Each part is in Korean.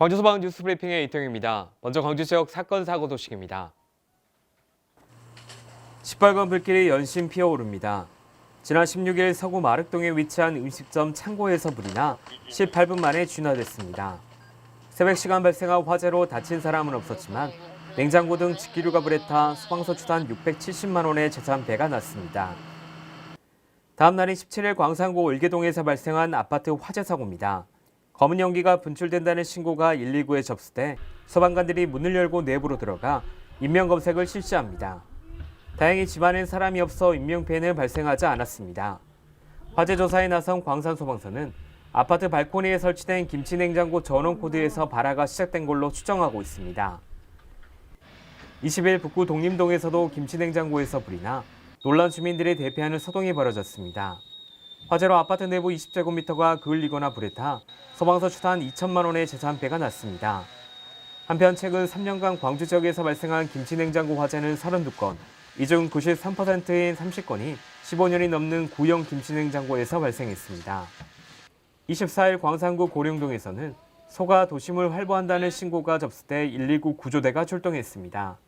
광주 소방 뉴스 브리핑의 이태용입니다. 먼저 광주 지역 사건 사고 소식입니다. 시뻘건 불길이 연신 피어오릅니다. 지난 16일 서구 마륵동에 위치한 음식점 창고에서 불이 나 18분 만에 진화됐습니다. 새벽 시간 발생한 화재로 다친 사람은 없었지만 냉장고 등 직기류가 불에 타 소방서 추산 670만 원의 재산 배가 났습니다. 다음 날인 17일 광산구 올계동에서 발생한 아파트 화재 사고입니다. 검은 연기가 분출된다는 신고가 119에 접수돼 소방관들이 문을 열고 내부로 들어가 인명 검색을 실시합니다. 다행히 집안엔 사람이 없어 인명 피해는 발생하지 않았습니다. 화재 조사에 나선 광산 소방서는 아파트 발코니에 설치된 김치 냉장고 전원 코드에서 발화가 시작된 걸로 추정하고 있습니다. 20일 북구 독림동에서도 김치 냉장고에서 불이 나 놀란 주민들이 대피하는 소동이 벌어졌습니다. 화재로 아파트 내부 20제곱미터가 그을리거나 불에 타 소방서 추산 2천만 원의 재산 배가 났습니다. 한편 최근 3년간 광주 지역에서 발생한 김치냉장고 화재는 32건, 이 중 93%인 30건이 15년이 넘는 구형 김치냉장고에서 발생했습니다. 24일 광산구 고령동에서는 소가 도심을 활보한다는 신고가 접수돼 119 구조대가 출동했습니다.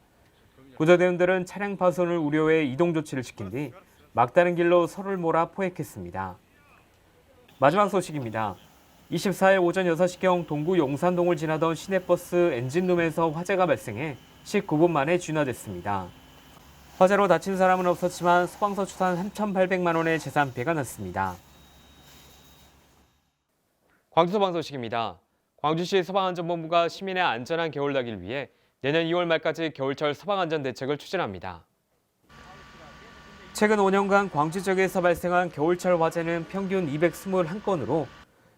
구조대원들은 차량 파손을 우려해 이동 조치를 시킨 뒤 막다른 길로 소를 몰아 포획했습니다. 마지막 소식입니다. 24일 오전 6시경 동구 용산동을 지나던 시내버스 엔진룸에서 화재가 발생해 19분 만에 진화됐습니다. 화재로 다친 사람은 없었지만 소방서 추산 3,800만 원의 재산 배가 났습니다. 광주 소방 소식입니다. 광주시 소방안전본부가 시민의 안전한 겨울나기를 위해 내년 2월 말까지 겨울철 소방안전 대책을 추진합니다. 최근 5년간 광주 지역에서 발생한 겨울철 화재는 평균 221건으로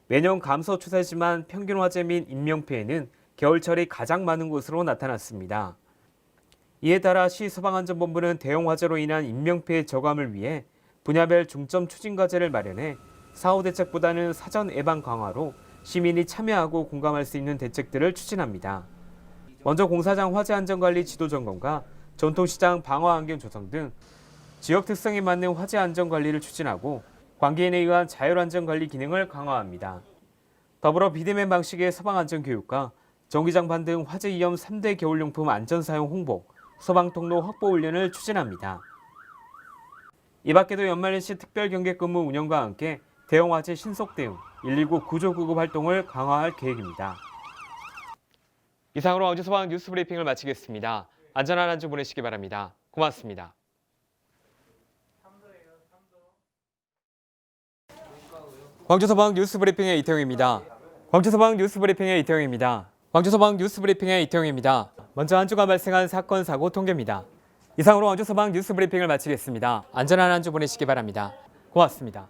매년 감소 추세지만 평균 화재 및 인명 피해는 겨울철이 가장 많은 곳으로 나타났습니다. 이에 따라 시 소방안전본부는 대형 화재로 인한 인명 피해 저감을 위해 분야별 중점 추진 과제를 마련해 사후 대책보다는 사전 예방 강화로 시민이 참여하고 공감할 수 있는 대책들을 추진합니다. 먼저 공사장 화재 안전관리 지도 점검과 전통시장 방화 환경 조성 등 지역 특성에 맞는 화재 안전 관리를 추진하고 관계인에 의한 자율 안전 관리 기능을 강화합니다. 더불어 비대면 방식의 소방 안전 교육과 전기장판 등 화재 위험 3대 겨울용품 안전 사용 홍보, 소방 통로 확보 훈련을 추진합니다. 이 밖에도 연말연시 특별 경계 근무 운영과 함께 대형 화재 신속 대응, 119 구조 구급 활동을 강화할 계획입니다. 이상으로 광주 소방 뉴스 브리핑을 마치겠습니다. 안전한 한 주 보내시기 바랍니다. 고맙습니다. 광주소방 뉴스 브리핑의 이태용입니다. 광주소방 뉴스 브리핑의 이태용입니다. 광주소방 뉴스 브리핑의 이태용입니다. 먼저 한 주간 발생한 사건 사고 통계입니다. 이상으로 광주소방 뉴스 브리핑을 마치겠습니다. 안전한 한 주 보내시기 바랍니다. 고맙습니다.